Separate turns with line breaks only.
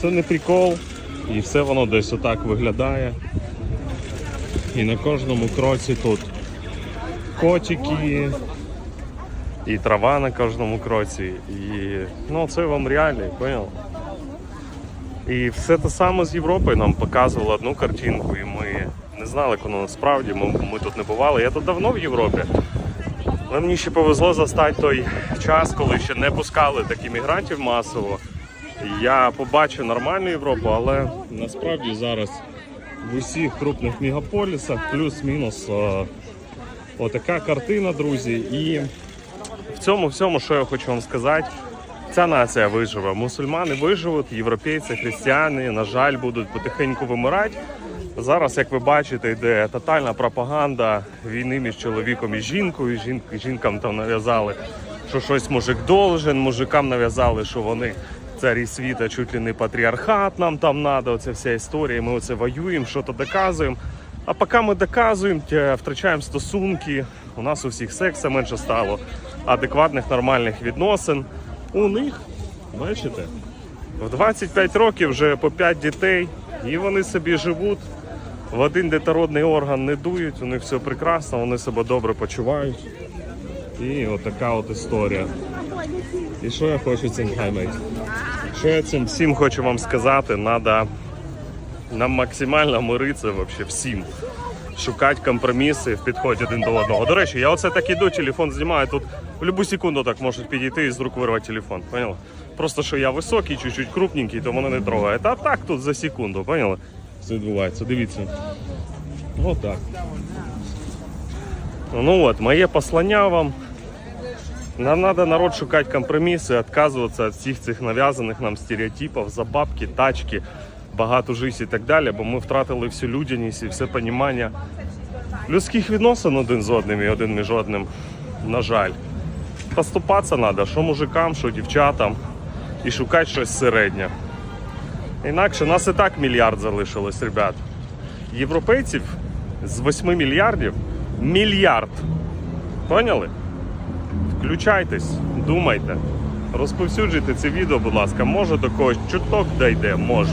це не прикол, і все воно десь отак виглядає. І на кожному кроці тут котики, і трава на кожному кроці. І ну це вам реалії, понял? І все те саме з Європи нам показували одну картинку, і ми не знали, як насправді. Ми, ми тут не бували. Я тут давно в Європі. Але мені ще повезло застати той час, коли ще не пускали таких мігрантів масово. Я побачив нормальну Європу, але насправді зараз в усіх крупних мегаполісах плюс-мінус е, отака картина, друзі. І в цьому всьому, що я хочу вам сказати, ця нація виживе. Мусульмани виживуть, європейці, християни, на жаль, будуть потихеньку вимирати. Зараз, як ви бачите, йде тотальна пропаганда війни між чоловіком і жінкою. Жін... Жінкам там нав'язали, що щось мужик должен, мужикам нав'язали, що вони царі світа, чуть ли не патріархат нам там треба, оця вся історія. Ми оце воюємо, що то доказуємо. А поки ми доказуємо, втрачаємо стосунки. У нас у всіх секса менше стало, адекватних нормальних відносин. У них, бачите, в 25 років вже по 5 дітей, і вони собі живуть. В один детородний орган не дують, у них все прекрасно, вони себе добре почувають. І отака от історія. І що я хочу цим хаймейт? Що я цим всім хочу вам сказати, треба нам максимально миритися вообще всім. Шукати компроміси в підході один до одного. До речі, я оце так іду, телефон знімаю. Тут в будь-яку секунду так можуть підійти і з рук вирвати телефон. Поняли? Просто що я високий, чуть-чуть крупненький, то мене не трогає. А так тут за секунду, поняли? Все відбувається. Дивіться. Отак. Ну от, моє послання вам. Нам треба народ шукати компроміси, відказуватися від всіх цих нав'язаних нам стереотипів за бабки, тачки, багату життя і так далі, бо ми втратили всю людяність і все понімання людських відносин один з одним і один між одним. На жаль. Поступатися треба, що мужикам, що дівчатам, і шукати щось середнє. Інакше нас і так мільярд залишилось, ребят. Європейців з 8 мільярдів мільярд. Поняли? Включайтесь, думайте, розповсюджуйте це відео, будь ласка. Може до когось чуток дійде, може.